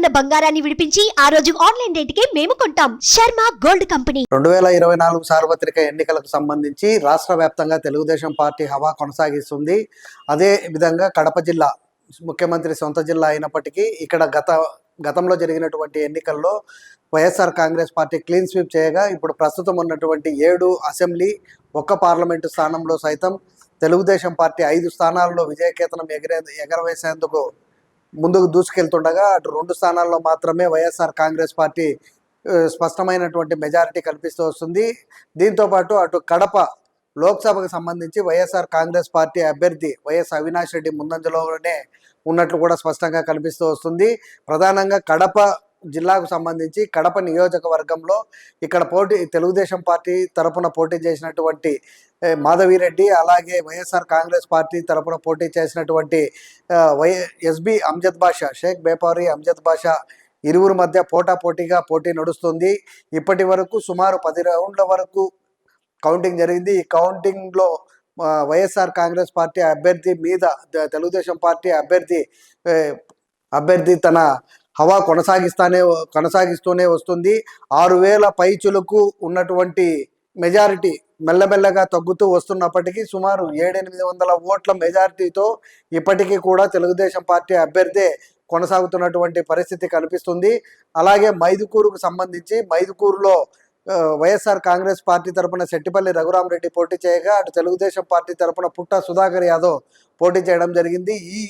ఉన్న బంగారాన్ని విడిపించి ఆ రోజు ఆన్లైన్ రేటుకే మేము కొంటాం. Sharma gold company. రెండు వేల ఇరవై నాలుగు సార్వత్రిక ఎన్నికలకు సంబంధించి రాష్ట్ర వ్యాప్తంగా తెలుగుదేశం పార్టీ హవా కొనసాగిస్తుంది. అదే విధంగా కడప జిల్లా ముఖ్యమంత్రి సొంత జిల్లా అయినప్పటికీ ఇక్కడ గత గతంలో జరిగినటువంటి ఎన్నికల్లో YSR Congress party clean sweep చేయగా ఇప్పుడు ప్రస్తుతం ఉన్నటువంటి ఏడు అసెంబ్లీ ఒక్క పార్లమెంటు స్థానంలో సైతం తెలుగుదేశం పార్టీ ఐదు స్థానాల్లో విజయకేతనం ఎగరే ఎగరవేసేందుకు ముందుకు దూసుకెళ్తుండగా అటు రెండు స్థానాల్లో మాత్రమే వైఎస్ఆర్ కాంగ్రెస్ పార్టీ స్పష్టమైనటువంటి మెజారిటీ కల్పిస్తూ వస్తుంది. దీంతో పాటు అటు కడప లోక్సభకు సంబంధించి వైఎస్ఆర్ కాంగ్రెస్ పార్టీ అభ్యర్థి వైఎస్ అవినాష్ రెడ్డి ముందంజలోనే ఉన్నట్లు కూడా స్పష్టంగా కనిపిస్తూ వస్తుంది. ప్రధానంగా కడప జిల్లాకు సంబంధించి కడప నియోజకవర్గంలో ఇక్కడ పోటీ తెలుగుదేశం పార్టీ తరపున పోటీ చేసినటువంటి మాధవిరెడ్డి అలాగే వైఎస్ఆర్ కాంగ్రెస్ పార్టీ తరపున పోటీ చేసినటువంటి వై ఎస్బి అమ్జద్ బాషా షేక్ బేపారి అమ్జద్ బాషా ఇరువురు మధ్య పోటాపోటీగా పోటీ నడుస్తుంది. ఇప్పటి వరకు సుమారు పది రౌండ్ల వరకు కౌంటింగ్ జరిగింది. ఈ కౌంటింగ్లో వైఎస్ఆర్ కాంగ్రెస్ పార్టీ అభ్యర్థి మీద తెలుగుదేశం పార్టీ అభ్యర్థి అభ్యర్థి తన హవా కొనసాగిస్తానే కొనసాగిస్తూనే వస్తుంది. ఆరు వేల పైచులకు ఉన్నటువంటి మెజారిటీ మెల్లమెల్లగా తగ్గుతూ వస్తున్నప్పటికీ సుమారు ఏడెనిమిది వందల ఓట్ల మెజారిటీతో ఇప్పటికీ కూడా తెలుగుదేశం పార్టీ అభ్యర్థే కొనసాగుతున్నటువంటి పరిస్థితి కనిపిస్తుంది. అలాగే మైదుకూరుకు సంబంధించి మైదుకూరులో వైఎస్ఆర్ కాంగ్రెస్ పార్టీ తరపున శెట్టిపల్లి రఘురామరెడ్డి పోటీ చేయగా అటు తెలుగుదేశం పార్టీ తరపున పుట్ట సుధాకర్ యాదవ్ పోటీ చేయడం జరిగింది. ఈ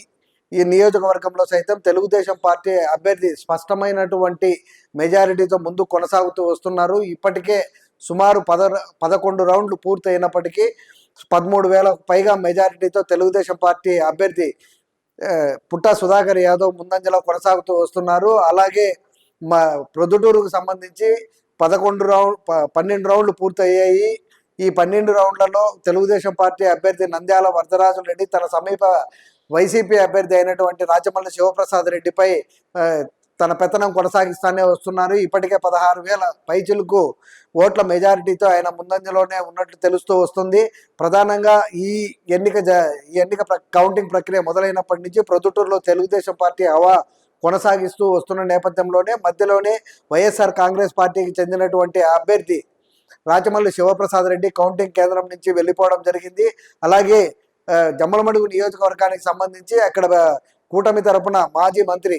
ఈ నియోజకవర్గంలో సైతం తెలుగుదేశం పార్టీ అభ్యర్థి స్పష్టమైనటువంటి మెజారిటీతో ముందు కొనసాగుతూ వస్తున్నారు. ఇప్పటికే సుమారు పద పదకొండు రౌండ్లు పూర్తయినప్పటికీ పదమూడు వేల పైగా మెజారిటీతో తెలుగుదేశం పార్టీ అభ్యర్థి పుట్ట పుట్టా సుధాకర్ యాదవ్ ముందంజలో కొనసాగుతూ వస్తున్నారు. అలాగే మా ప్రొద్దుటూరుకు సంబంధించి పదకొండు రౌండ్ ప- పన్నెండు రౌండ్లు పూర్తయ్యాయి. ఈ పన్నెండు రౌండ్లలో తెలుగుదేశం పార్టీ అభ్యర్థి నంద్యాల వరదరాజు రెడ్డి తన సమీప వైసీపీ అభ్యర్థి అయినటువంటి రాజమల్లి శివప్రసాద్ రెడ్డిపై తన పెత్తనం కొనసాగిస్తానే వస్తున్నారు. ఇప్పటికే పదహారు వేల పైచులకు ఓట్ల మెజారిటీతో ఆయన ముందంజలోనే ఉన్నట్లు తెలుస్తూ వస్తుంది. ప్రధానంగా ఈ ఎన్నిక జ ఈ ఎన్నిక కౌంటింగ్ ప్రక్రియ మొదలైనప్పటి నుంచి ప్రొద్దుటూరులో తెలుగుదేశం పార్టీ హవా కొనసాగిస్తూ వస్తున్న నేపథ్యంలోనే మధ్యలోనే వైఎస్ఆర్ కాంగ్రెస్ పార్టీకి చెందినటువంటి అభ్యర్థి రాజమల్లి శివప్రసాద్ రెడ్డి కౌంటింగ్ కేంద్రం నుంచి వెళ్ళిపోవడం జరిగింది. అలాగే జమ్మలమడుగు నియోజకవర్గానికి సంబంధించి అక్కడ కూటమి తరపున మాజీ మంత్రి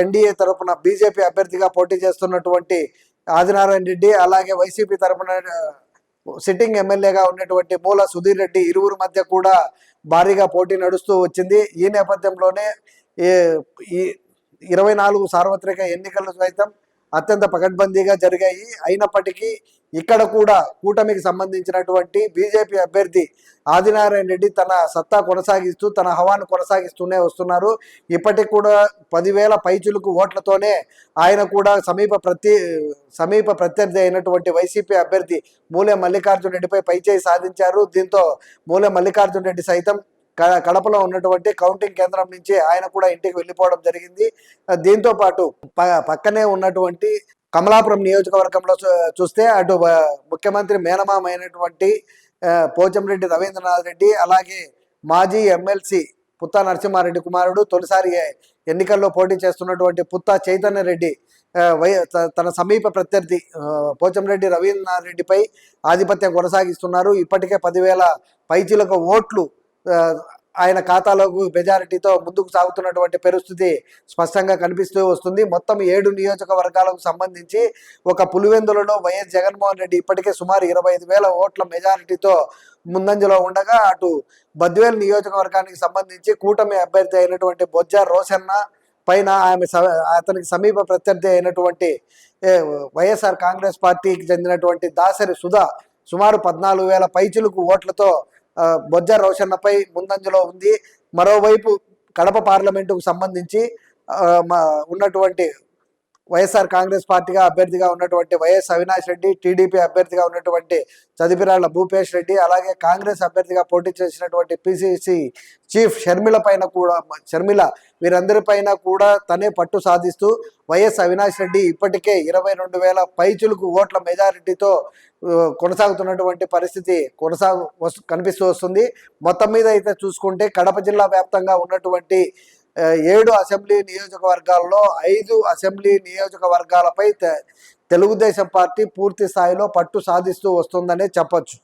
ఎన్డీఏ తరపున బీజేపీ అభ్యర్థిగా పోటీ చేస్తున్నటువంటి ఆదినారాయణ రెడ్డి అలాగే వైసీపీ తరపున సిట్టింగ్ ఎమ్మెల్యేగా ఉన్నటువంటి మూల సుధీర్ రెడ్డి ఇరువురు మధ్య కూడా భారీగా పోటీ నడుస్తూ వచ్చింది. ఈ నేపథ్యంలోనే ఈ ఇరవై నాలుగు సార్వత్రిక ఎన్నికలు సైతం అత్యంత పకడ్బందీగా జరిగాయి. అయినప్పటికీ ఇక్కడ కూడా కూటమికి సంబంధించినటువంటి బీజేపీ అభ్యర్థి ఆదినారాయణ రెడ్డి తన సత్తా కొనసాగిస్తూ తన హవాను కొనసాగిస్తూనే వస్తున్నారు. ఇప్పటికి కూడా పదివేల పైచులకు ఓట్లతోనే ఆయన కూడా సమీప ప్రతి సమీప ప్రత్యర్థి అయినటువంటి వైసీపీ అభ్యర్థి మూలె మల్లికార్జున రెడ్డిపై పైచేయి సాధించారు. దీంతో మూలె మల్లికార్జున రెడ్డి సైతం కడపలో ఉన్నటువంటి కౌంటింగ్ కేంద్రం నుంచి ఆయన కూడా ఇంటికి వెళ్ళిపోవడం జరిగింది. దీంతో పాటు పక్కనే ఉన్నటువంటి కమలాపురం నియోజకవర్గంలో చూ- చూస్తే అటు ముఖ్యమంత్రి మేనమామైనటువంటి పోచంరెడ్డి రవీంద్రనాథ్ రెడ్డి అలాగే మాజీ ఎమ్మెల్సీ పుత్తా నరసింహారెడ్డి కుమారుడు తొలిసారి ఎన్నికల్లో పోటీ చేస్తున్నటువంటి పుత్తా చైతన్య రెడ్డి వై తన సమీప ప్రత్యర్థి పోచంరెడ్డి రవీంద్రనాథ్ రెడ్డిపై ఆధిపత్యం కొనసాగిస్తున్నారు. ఇప్పటికే పదివేల పైచిలకు ఓట్లు ఆయన ఖాతాలోకి మెజారిటీతో ముందుకు సాగుతున్నటువంటి పరిస్థితి స్పష్టంగా కనిపిస్తూ వస్తుంది. మొత్తం ఏడు నియోజకవర్గాలకు సంబంధించి ఒక పులివెందులలో వైఎస్ జగన్మోహన్ రెడ్డి ఇప్పటికే సుమారు ఇరవై ఐదు వేల ఓట్ల మెజారిటీతో ముందంజలో ఉండగా అటు బద్వేల్ నియోజకవర్గానికి సంబంధించి కూటమి అభ్యర్థి అయినటువంటి బొజ్జ రోషన్న పైన ఆమె స- అతనికి సమీప ప్రత్యర్థి అయినటువంటి వైఎస్ఆర్ కాంగ్రెస్ పార్టీకి చెందినటువంటి దాసరి సుధా సుమారు పద్నాలుగు వేల పైచులకు ఓట్లతో బొజ్జ రోషన్నపై ముందంజలో ఉంది. మరోవైపు కడప పార్లమెంటుకు సంబంధించి ఆ, మా ఉన్నటువంటి వైఎస్ఆర్ కాంగ్రెస్ పార్టీగా అభ్యర్థిగా ఉన్నటువంటి వైఎస్ అవినాష్ రెడ్డి టీడీపీ అభ్యర్థిగా ఉన్నటువంటి చదిపిరాళ్ళ భూపేష్ రెడ్డి అలాగే కాంగ్రెస్ అభ్యర్థిగా పోటీ చేసినటువంటి పిసిసి చీఫ్ షర్మిల పైన కూడా షర్మిల వీరందరిపైన కూడా తనే పట్టు సాధిస్తూ వైఎస్ అవినాష్ రెడ్డి ఇప్పటికే ఇరవై రెండు వేల పైచులకు ఓట్ల మెజారిటీతో కొనసాగుతున్నటువంటి పరిస్థితి కొనసాగు వస్తు కనిపిస్తూ వస్తుంది. మొత్తం మీద అయితే చూసుకుంటే కడప జిల్లా వ్యాప్తంగా ఉన్నటువంటి ఏడు అసెంబ్లీ నియోజకవర్గాల్లో ఐదు అసెంబ్లీ నియోజకవర్గాలపై తెలుగుదేశం పార్టీ పూర్తి స్థాయిలో పట్టు సాధిస్తూ వస్తుందనే చెప్పొచ్చు.